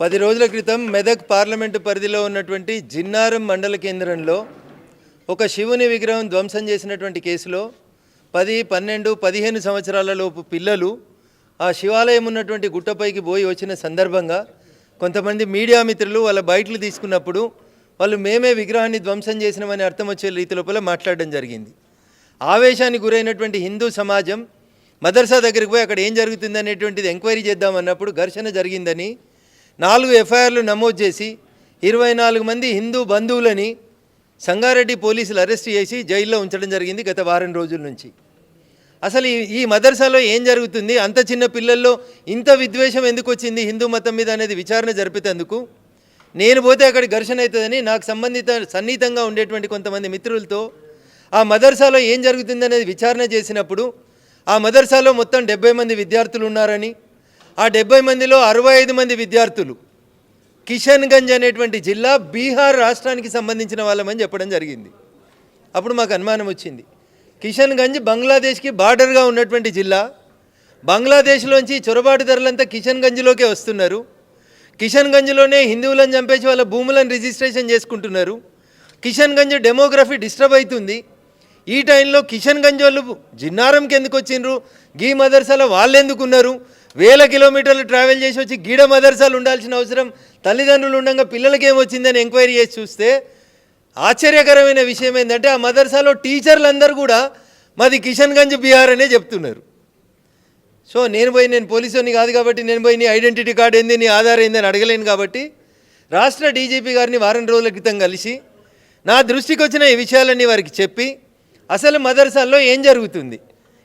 పది రోజుల క్రితం మెదక్ పార్లమెంటు పరిధిలో ఉన్నటువంటి జిన్నారం మండల కేంద్రంలో ఒక శివుని విగ్రహం ధ్వంసం చేసినటువంటి కేసులో పది పన్నెండు పదిహేను సంవత్సరాలలోపు పిల్లలు ఆ శివాలయం ఉన్నటువంటి గుట్టపైకి పోయి వచ్చిన సందర్భంగా కొంతమంది మీడియా మిత్రులు వాళ్ళ బయటలు తీసుకున్నప్పుడు వాళ్ళు మేమే విగ్రహాన్ని ధ్వంసం చేసినామని అర్థం వచ్చే రీతి లోపల మాట్లాడడం జరిగింది. ఆవేశానికి గురైనటువంటి హిందూ సమాజం మదర్సా దగ్గరికి పోయి అక్కడ ఏం జరుగుతుంది అనేటువంటిది ఎంక్వైరీ చేద్దామన్నప్పుడు ఘర్షణ జరిగిందని నాలుగు ఎఫ్ఐఆర్లు నమోదు చేసి ఇరవై నాలుగు మంది హిందూ బంధువులని సంగారెడ్డి పోలీసులు అరెస్ట్ చేసి జైల్లో ఉంచడం జరిగింది గత వారం రోజుల నుంచి. అసలు ఈ ఈ మదర్సాలో ఏం జరుగుతుంది? అంత చిన్న పిల్లల్లో ఇంత విద్వేషం ఎందుకు వచ్చింది హిందూ మతం మీద అనేది విచారణ జరిపేందుకు? నేను పోతే అక్కడ ఘర్షణ అవుతుందని నాకు సంబంధిత సన్నిహితంగా ఉండేటువంటి కొంతమంది మిత్రులతో ఆ మదర్సాలో ఏం జరుగుతుంది అనేది విచారణ చేసినప్పుడు ఆ మదర్సాలో మొత్తం డెబ్బై మంది విద్యార్థులు ఉన్నారని ఆ డెబ్బై మందిలో అరవై ఐదు మంది విద్యార్థులు. కిషన్గంజ్ అనేటువంటి జిల్లా బీహార్ రాష్ట్రానికి సంబంధించిన వాళ్ళమని చెప్పడం జరిగింది. అప్పుడు మాకు అనుమానం వచ్చింది. కిషన్గంజ్ బంగ్లాదేశ్కి బార్డర్గా ఉన్నటువంటి జిల్లా. బంగ్లాదేశ్లోంచి చొరబాటు ధరలంతా కిషన్గంజ్లోకే వస్తున్నారు. కిషన్గంజ్లోనే హిందువులను చంపేసి వాళ్ళ భూములను రిజిస్ట్రేషన్ చేసుకుంటున్నారు. కిషన్గంజ్ డెమోగ్రఫీ డిస్టర్బ్ అవుతుంది ఈ టైంలో కిషన్గంజ్ వాళ్ళు జిన్నారంకి ఎందుకు వచ్చిండ్రు? గీ మదర్సాలో వాళ్ళు ఎందుకున్నారు వేల కిలోమీటర్లు ట్రావెల్ చేసి వచ్చి గీడ మదర్సాలు ఉండాల్సిన అవసరం తల్లిదండ్రులు ఉండగా పిల్లలకి ఏమొచ్చిందని ఎంక్వైరీ చేసి చూస్తే ఆశ్చర్యకరమైన విషయం ఏంటంటే ఆ మదర్సాలో టీచర్లు అందరు కూడా మాది కిషన్గంజ్ బీహార్ అనే చెప్తున్నారు. సో నేను పోయి నేను పోలీసుని కాదు కాబట్టి నేను పోయి నీ ఐడెంటిటీ కార్డు ఏంది నీ ఆధార్ ఏంది అని అడగలేను కాబట్టి రాష్ట్ర డీజీపీ గారిని వారం రోజుల క్రితం కలిసి నా దృష్టికి వచ్చిన ఈ విషయాలన్నీ వారికి చెప్పి అసలు మదర్సాల్లో ఏం జరుగుతుంది?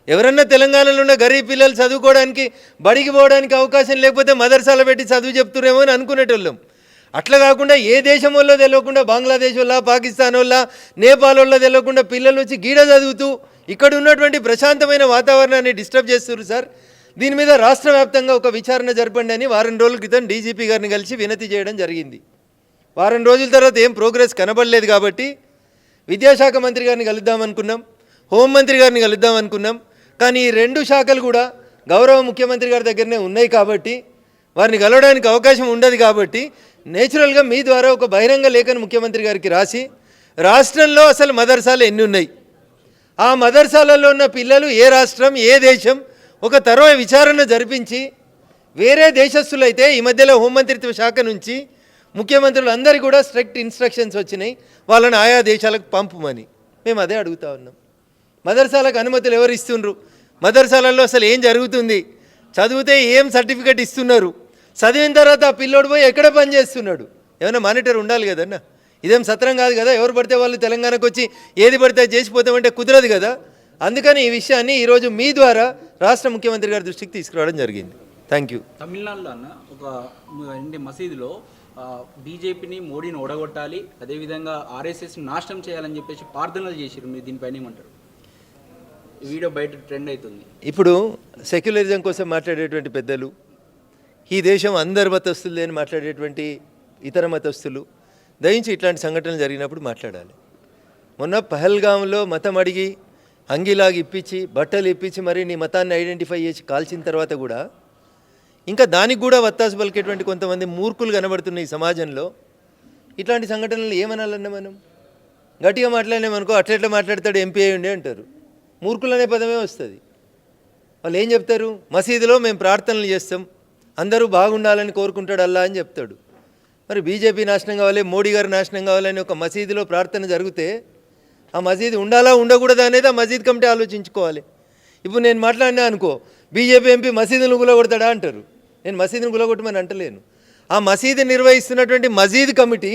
ఎవరన్నా తెలంగాణలో ఉన్న గరీబ్ పిల్లలు చదువుకోవడానికి బడికి పోవడానికి అవకాశం లేకపోతే మదర్సాల పెట్టి చదువు చెప్తురేమో అని అనుకునేటోళ్ళం. అట్లా కాకుండా ఏ దేశం వల్ల తెలియకుండా బంగ్లాదేశ్ వల్ల పాకిస్తాన్ వల్ల నేపాల్ వల్ల తెలియకుండా పిల్లలు వచ్చి గీడ చదువుతూ ఇక్కడ ఉన్నటువంటి ప్రశాంతమైన వాతావరణాన్ని డిస్టర్బ్ చేస్తున్నారు సార్. దీని మీద రాష్ట్ర వ్యాప్తంగా ఒక విచారణ జరపండి అని వారం రోజుల క్రితం డీజీపీ గారిని కలిసి వినతి చేయడం జరిగింది. వారం రోజుల తర్వాత ఏం ప్రోగ్రెస్ కనబడలేదు కాబట్టి విద్యాశాఖ మంత్రి గారిని కలుద్దాం అనుకున్నాం హోంమంత్రి గారిని కలుద్దాం అనుకున్నాం కానీ ఈ రెండు శాఖలు కూడా గౌరవ ముఖ్యమంత్రి గారి దగ్గరనే ఉన్నాయి కాబట్టి వారిని కలవడానికి అవకాశం ఉండదు కాబట్టి నేచురల్గా మీ ద్వారా ఒక బహిరంగ లేఖను ముఖ్యమంత్రి గారికి రాసి రాష్ట్రంలో అసలు మదర్సాలు ఎన్ని ఉన్నాయి? ఆ మదర్సాలలో ఉన్న పిల్లలు ఏ రాష్ట్రం ఏ దేశం? ఒక తరవ విచారణ జరిపించి వేరే దేశస్తులైతే ఈ మధ్యలో హోంమంత్రిత్వ శాఖ నుంచి ముఖ్యమంత్రులు అందరికీ కూడా స్ట్రిక్ట్ ఇన్స్ట్రక్షన్స్ వచ్చినాయి. వాళ్ళని ఆయా దేశాలకు పంపమని మేము అదే అడుగుతా ఉన్నాం. మదర్సాలకు అనుమతులు ఎవరు ఇస్తుండ్రు? మదర్సాలలో అసలు ఏం జరుగుతుంది? చదివితే ఏం సర్టిఫికెట్ ఇస్తున్నారు? చదివిన తర్వాత ఆ పిల్లోడు పోయి ఎక్కడ పని చేస్తున్నాడు? ఏమైనా మానిటర్ ఉండాలి కదన్నా ఇదేం సత్రం కాదు కదా? ఎవరు పడితే వాళ్ళు తెలంగాణకు వచ్చి ఏది పడితే చేసిపోతామంటే కుదరదు కదా? అందుకని ఈ విషయాన్ని ఈరోజు మీ ద్వారా రాష్ట్ర ముఖ్యమంత్రి గారి దృష్టికి తీసుకురావడం జరిగింది. థ్యాంక్ యూ తమిళనాడులో అన్న ఒక మ- మసీదులో బీజేపీని మోడీని ఓడగొట్టాలి అదేవిధంగా ఆర్ఎస్ఎస్ని నాశనం చేయాలని చెప్పేసి ప్రార్థనలు చేసిరు మీరు దీనిపైన ఏమంటారు? వీడియో బయట ట్రెండ్ అవుతుంది. ఇప్పుడు సెక్యులరిజం కోసం మాట్లాడేటువంటి పెద్దలు ఈ దేశం అందరి మతస్థులు అని మాట్లాడేటువంటి ఇతర మతస్థులు దయించి ఇట్లాంటి సంఘటనలు జరిగినప్పుడు మాట్లాడాలి. మొన్న పహల్గాంలో మతం అడిగి అంగిలాగి ఇప్పించి బట్టలు ఇప్పించి మరి నీ మతాన్ని ఐడెంటిఫై చేసి కాల్చిన తర్వాత కూడా ఇంకా దానికి కూడా వత్తాసు పలికేటువంటి కొంతమంది మూర్ఖులు కనబడుతున్నాయి ఈ సమాజంలో ఇట్లాంటి సంఘటనలు ఏమనాలన్నా మనం? గట్టిగా మాట్లాడినామనుకో అట్లెట్లా మాట్లాడతాడు ఎంపీ అయ్యి ఉండే అంటారు. మూర్ఖులు అనే పదమే వస్తుంది. వాళ్ళు ఏం చెప్తారు? మసీదులో మేము ప్రార్థనలు చేస్తాం. అందరూ బాగుండాలని కోరుకుంటాడు అల్లా అని చెప్తాడు. మరి బీజేపీ నాశనం కావాలి మోడీ గారు నాశనం కావాలని ఒక మసీదులో ప్రార్థన జరిగితే ఆ మసీదు ఉండాలా ఉండకూడదా అనేది ఆ మసీద్ కమిటీ ఆలోచించుకోవాలి. ఇప్పుడు నేను మాట్లాడినా అనుకో బీజేపీ ఎంపీ మసీదును గులగొడతాడా అంటారు. నేను మసీదును గులగొట్టమని అంటలేను. ఆ మసీదు నిర్వహిస్తున్నటువంటి మసీద్ కమిటీ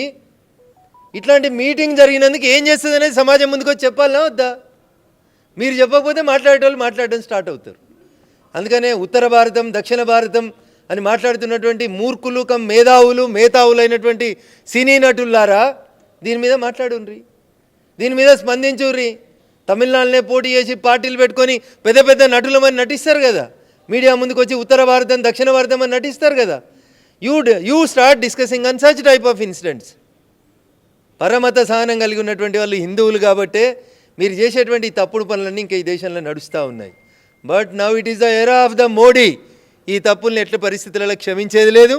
ఇట్లాంటి మీటింగ్ జరిగినందుకు ఏం చేస్తుంది అనేది సమాజం ముందుకు వచ్చి చెప్పాలనా వద్దా? మీరు చెప్పకపోతే మాట్లాడేటోళ్ళు మాట్లాడడం స్టార్ట్ అవుతారు. అందుకనే ఉత్తర భారతం దక్షిణ భారతం అని మాట్లాడుతున్నటువంటి మూర్ఖులు కమ్ మేధావులు మేధావులు అయినటువంటి సినీ నటులారా దీని మీద మాట్లాడుండ్రి. దీని మీద స్పందించుర్రి. తమిళనాడునే పోటీ చేసి పార్టీలు పెట్టుకొని పెద్ద పెద్ద నటులమని నటిస్తారు కదా. మీడియా ముందుకు వచ్చి ఉత్తర భారతం దక్షిణ భారతం అని నటిస్తారు కదా. You you start discussing on such type of incidents. పరమత సహనం కలిగి ఉన్నటువంటి వాళ్ళు హిందువులు కాబట్టే మీరు చేసేటువంటి ఈ తప్పుడు పనులన్నీ ఇంకా ఈ దేశంలో నడుస్తూ ఉన్నాయి. But now it is the era of the Modi ఈ తప్పుల్ని ఎట్ల పరిస్థితులలో క్షమించేది లేదు.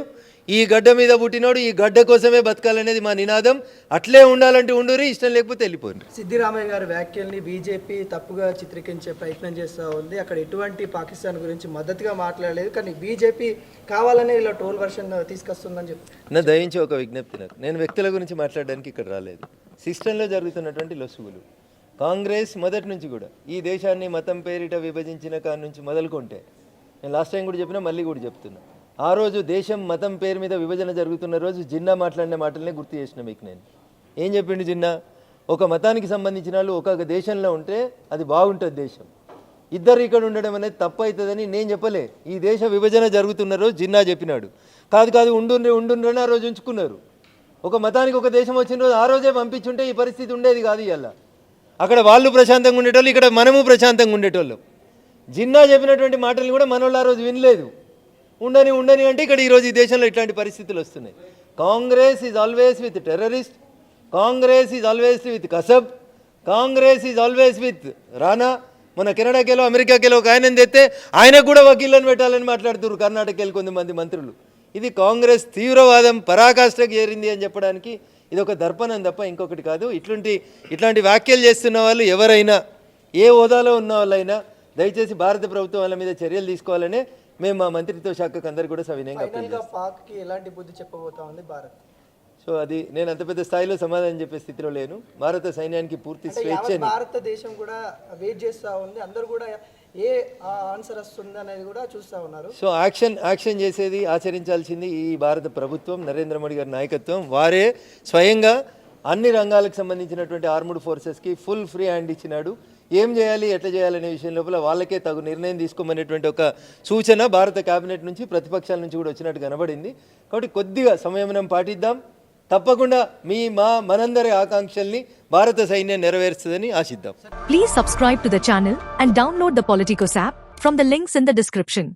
ఈ గడ్డ మీద పుట్టినోడు ఈ గడ్డ కోసమే బతకాలనేది మా నినాదం. అట్లే ఉండాలంటే ఉండురి ఇష్టం లేకపోతే వెళ్ళిపోండి. సిద్దిరామయ్య గారి వ్యాఖ్యల్ని బీజేపీ తప్పుగా చిత్రీకరించే ప్రయత్నం చేస్తూ ఉంది. అక్కడ ఎటువంటి పాకిస్తాన్ గురించి మద్దతుగా మాట్లాడలేదు. కానీ బీజేపీ కావాలనే ఇలా టోల్ వర్షన్ తీసుకొస్తుందని చెప్పి. నా దయించి ఒక విజ్ఞప్తి నాకు. నేను వ్యక్తుల గురించి మాట్లాడడానికి ఇక్కడ రాలేదు. సిస్టంలో జరుగుతున్నటువంటి లొసుగులు. కాంగ్రెస్ మొదటి నుంచి కూడా ఈ దేశాన్ని మతం పేరిట విభజించిన కాడి నుంచి మొదలుకుంటే నేను లాస్ట్ టైం కూడా చెప్పినా మళ్ళీ కూడా చెప్తున్నా. ఆ రోజు దేశం మతం పేరు మీద విభజన జరుగుతున్న రోజు జిన్నా మాట్లాడిన మాటలనే గుర్తు చేసిన మీకు నేను. ఏం చెప్పిండు జిన్నా? ఒక మతానికి సంబంధించిన వాళ్ళు ఒక్కొక్క దేశంలో ఉంటే అది బాగుంటుంది దేశం. ఇద్దరు ఇక్కడ ఉండడం అనేది తప్పు అవుతుందని నేను చెప్పలే. ఈ దేశ విభజన జరుగుతున్న రోజు జిన్నా చెప్పినాడు. కాదు కాదు ఉండుండ్రే ఉండుండ్రని ఆ రోజు ఉంచుకున్నారు. ఒక మతానికి ఒక దేశం వచ్చిన రోజు ఆ రోజే పంపించుంటే ఈ పరిస్థితి ఉండేది కాదు ఇలా అక్కడ వాళ్ళు ప్రశాంతంగా ఉండేటోళ్ళు ఇక్కడ మనము ప్రశాంతంగా ఉండేటోళ్ళు. జిన్నా చెప్పినటువంటి మాటలు కూడా మనోళ్ళు ఆ రోజు వినలేదు. ఉండని ఉండని అంటే ఇక్కడ ఈరోజు ఈ దేశంలో ఇట్లాంటి పరిస్థితులు వస్తున్నాయి. Congress is always with terrorist Congress is always with Kasab Congress is always with Rana. మన కెనడాకి వెళ్ళో ఒక ఆయన తెస్తే ఆయనకు కూడా వకీళ్ళని పెట్టాలని మాట్లాడుతున్నారు కర్ణాటకలో కొంతమంది మంత్రులు. ఇది కాంగ్రెస్ తీవ్రవాదం పరాకాష్ఠకు చేరింది అని చెప్పడానికి ఇది ఒక దర్పణం తప్ప ఇంకొకటి కాదు. ఇట్లాంటి ఇట్లాంటి వ్యాఖ్యలు చేస్తున్న వాళ్ళు ఎవరైనా ఏ హోదాలో ఉన్న వాళ్ళైనా దయచేసి భారత ప్రభుత్వం వాళ్ళ మీద చర్యలు తీసుకోవాలనే మేము మా మంత్రిత్వ శాఖకు అందరు కూడా సవినయంగా పాక్కి ఎలాంటి బుద్ధి చెప్పబోతా ఉంది భారత్? సో అది నేను అంత పెద్ద స్థాయిలో సమాధానం చెప్పే స్థితిలో లేను. భారత సైన్యానికి పూర్తి స్వేచ్ఛని భారతదేశం కూడా వెయిట్ చేస్తూ ఉంది. అందరూ కూడా ఏ ఆన్సర్ వస్తుంది అనేది కూడా చూస్తూ ఉన్నారు. సో యాక్షన్ యాక్షన్ చేసేది ఆచరించాల్సింది ఈ భారత ప్రభుత్వం నరేంద్ర మోడీ గారి నాయకత్వం. వారే స్వయంగా అన్ని రంగాలకు సంబంధించినటువంటి ఆర్ముడ్ ఫోర్సెస్కి ఫుల్ ఫ్రీ హ్యాండ్ ఇచ్చినాడు. ఏం చేయాలి ఎట్లా చేయాలనే విషయం లోపల వాళ్ళకే తగు నిర్ణయం తీసుకోమనేటువంటి ఒక సూచన భారత కేబినెట్ నుంచి ప్రతిపక్షాల నుంచి కూడా వచ్చినట్టు కనబడింది. కాబట్టి కొద్దిగా సంయమనం పాటిద్దాం. తప్పకుండా మీ మా మనందరి ఆకాంక్షల్ని భారత సైన్యం నెరవేరుస్తుందని ఆశిద్దాం. Please subscribe to the channel and download the from the links in the description